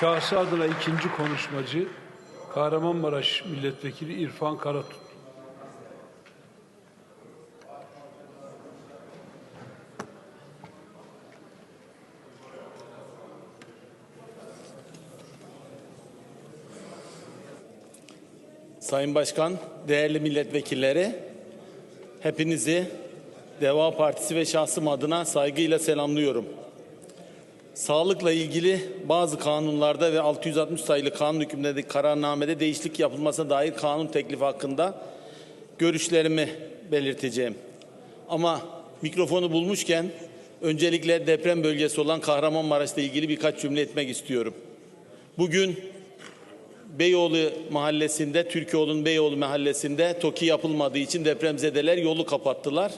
Şahsı adına ikinci konuşmacı Kahramanmaraş Milletvekili İrfan Karatut. Sayın Başkan, değerli milletvekilleri, hepinizi Deva Partisi ve şahsım adına saygıyla selamlıyorum. Sağlıkla ilgili bazı kanunlarda ve 660 sayılı kanun hükümlerindeki kararnamede değişiklik yapılmasına dair kanun teklifi hakkında görüşlerimi belirteceğim. Ama mikrofonu bulmuşken öncelikle deprem bölgesi olan Kahramanmaraş'la ilgili birkaç cümle etmek istiyorum. Bugün Beyoğlu mahallesinde, Türkiyeoğlu'nun Beyoğlu mahallesinde TOKİ yapılmadığı için depremzedeler yolu kapattılar.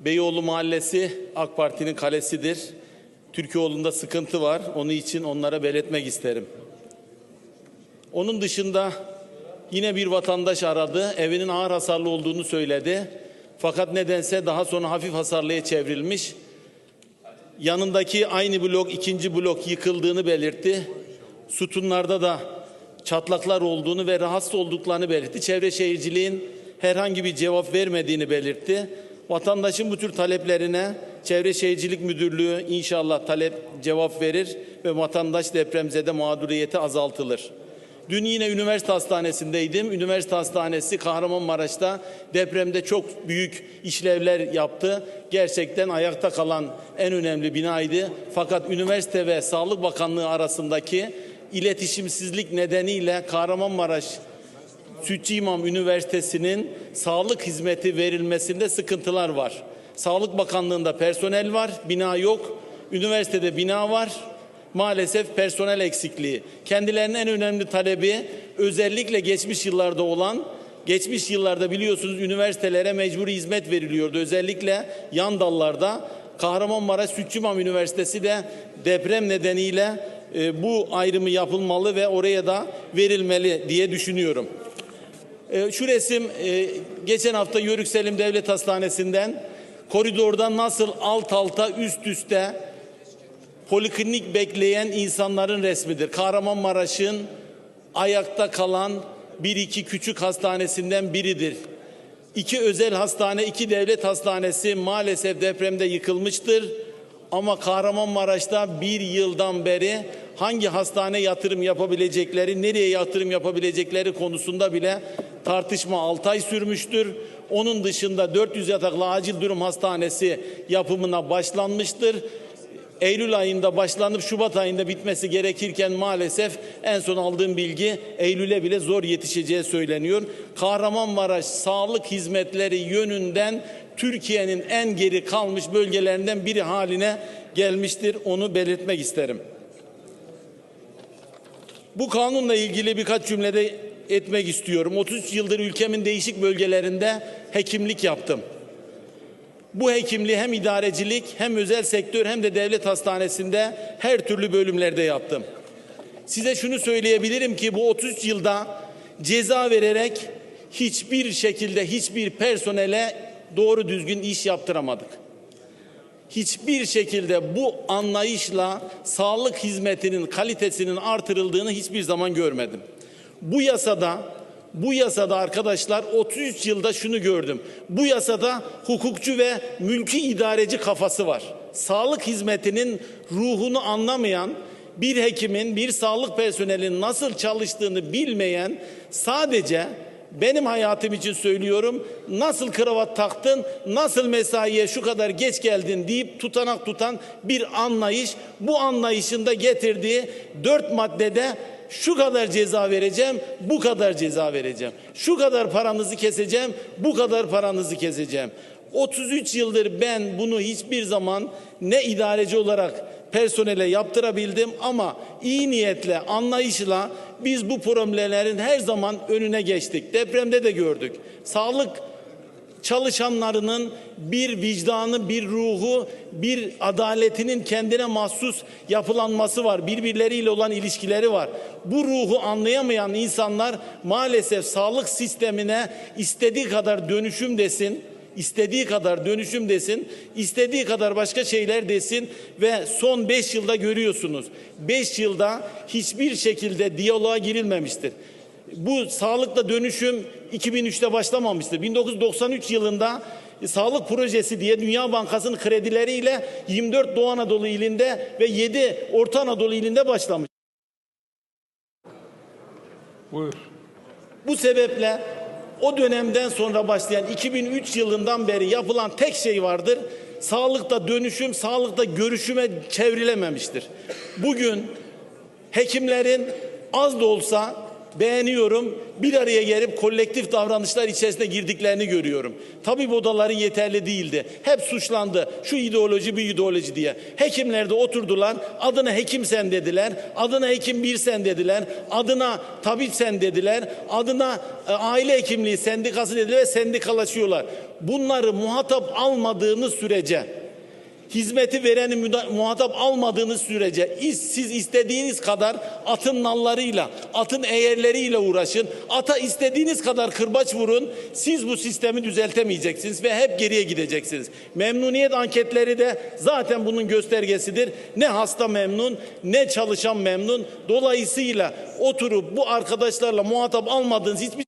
Beyoğlu mahallesi AK Parti'nin kalesidir. Türkiyeoğlu'nda sıkıntı var. Onun için onlara belirtmek isterim. Onun dışında yine bir vatandaş aradı. Evinin ağır hasarlı olduğunu söyledi. Fakat nedense daha sonra hafif hasarlıya çevrilmiş. Yanındaki aynı blok, ikinci blok yıkıldığını belirtti sütunlarda da çatlaklar olduğunu ve rahatsız olduklarını belirtti. Çevre Şehirciliğin herhangi bir cevap vermediğini belirtti. Vatandaşın bu tür taleplerine Çevre Şehircilik Müdürlüğü inşallah talep cevap verir ve vatandaş depremzede mağduriyeti azaltılır. Dün yine üniversite hastanesindeydim. Üniversite hastanesi Kahramanmaraş'ta depremde çok büyük işlevler yaptı. Gerçekten ayakta kalan en önemli binaydı. Fakat üniversite ve Sağlık Bakanlığı arasındaki iletişimsizlik nedeniyle Kahramanmaraş Sütçü İmam Üniversitesi'nin sağlık hizmeti verilmesinde sıkıntılar var. Sağlık Bakanlığı'nda personel var, bina yok. Üniversitede bina var. Maalesef personel eksikliği. Kendilerinin en önemli talebi özellikle geçmiş yıllarda olan Geçmiş yıllarda biliyorsunuz üniversitelere mecburi hizmet veriliyordu. Özellikle yan dallarda Kahramanmaraş Sütçü İmam Üniversitesi de deprem nedeniyle e, bu ayrımı yapılmalı ve oraya da verilmeli diye düşünüyorum. E, şu resim e, geçen hafta Yörük Selim Devlet Hastanesi'nden koridorda nasıl alt alta üst üste poliklinik bekleyen insanların resmidir. Kahramanmaraş'ın ayakta kalan bir iki küçük hastanesinden biridir. İki özel hastane, iki devlet hastanesi maalesef depremde yıkılmıştır. Ama Kahramanmaraş'ta bir yıldan beri hangi hastane yatırım yapabilecekleri, nereye yatırım yapabilecekleri konusunda bile tartışma 6 ay sürmüştür. Onun dışında 400 yataklı acil durum hastanesi yapımına başlanmıştır. Eylül ayında başlanıp Şubat ayında bitmesi gerekirken maalesef en son aldığım bilgi Eylül'e bile zor yetişeceği söyleniyor. Kahramanmaraş sağlık hizmetleri yönünden Türkiye'nin en geri kalmış bölgelerinden biri haline gelmiştir. Onu belirtmek isterim. Bu kanunla ilgili birkaç cümlede etmek istiyorum. 33 yıldır ülkemin değişik bölgelerinde hekimlik yaptım. Bu hekimliği hem idarecilik hem özel sektör hem de devlet hastanesinde her türlü bölümlerde yaptım. Size şunu söyleyebilirim ki bu 33 yılda ceza vererek hiçbir şekilde hiçbir personele doğru düzgün iş yaptıramadık. Hiçbir şekilde bu anlayışla sağlık hizmetinin kalitesinin artırıldığını hiçbir zaman görmedim. Bu yasada bu yasada arkadaşlar 33 yılda şunu gördüm. Bu yasada hukukçu ve mülki idareci kafası var. Sağlık hizmetinin ruhunu anlamayan bir hekimin, bir sağlık personelinin nasıl çalıştığını bilmeyen sadece benim hayatım için söylüyorum. Nasıl kravat taktın, nasıl mesaiye şu kadar geç geldin deyip tutanak tutan bir anlayış. Bu anlayışında getirdiği dört maddede şu kadar ceza vereceğim, bu kadar ceza vereceğim. Şu kadar paranızı keseceğim, bu kadar paranızı keseceğim. 33 yıldır ben bunu hiçbir zaman ne idareci olarak personele yaptırabildim ama iyi niyetle, anlayışla biz bu problemlerin her zaman önüne geçtik. Depremde de gördük. Sağlık çalışanlarının bir vicdanı, bir ruhu, bir adaletinin kendine mahsus yapılanması var. Birbirleriyle olan ilişkileri var. Bu ruhu anlayamayan insanlar maalesef sağlık sistemine istediği kadar dönüşüm desin, istediği kadar dönüşüm desin, istediği kadar başka şeyler desin ve son 5 yılda görüyorsunuz. 5 yılda hiçbir şekilde diyaloğa girilmemiştir. Bu sağlıkla dönüşüm 2003'te başlamamıştır. 1993 yılında e, sağlık projesi diye Dünya Bankası'nın kredileriyle 24 Doğu Anadolu ilinde ve 7 Orta Anadolu ilinde başlamış. Buyur. Bu sebeple o dönemden sonra başlayan 2003 yılından beri yapılan tek şey vardır. Sağlıkta dönüşüm, sağlıkta görüşüme çevrilememiştir. Bugün hekimlerin az da olsa beğeniyorum bir araya gelip kolektif davranışlar içerisine girdiklerini görüyorum. Tabip odaları yeterli değildi. Hep suçlandı. Şu ideoloji bu ideoloji diye. Hekimler de oturdular. Adına hekim sen dediler. Adına hekim bir sen dediler. Adına tabip sen dediler. Adına e, aile hekimliği sendikası dediler ve sendikalaşıyorlar. Bunları muhatap almadığınız sürece hizmeti vereni muhatap almadığınız sürece siz istediğiniz kadar atın nallarıyla, atın eğerleriyle uğraşın. Ata istediğiniz kadar kırbaç vurun. Siz bu sistemi düzeltemeyeceksiniz ve hep geriye gideceksiniz. Memnuniyet anketleri de zaten bunun göstergesidir. Ne hasta memnun, ne çalışan memnun. Dolayısıyla oturup bu arkadaşlarla muhatap almadığınız hiçbir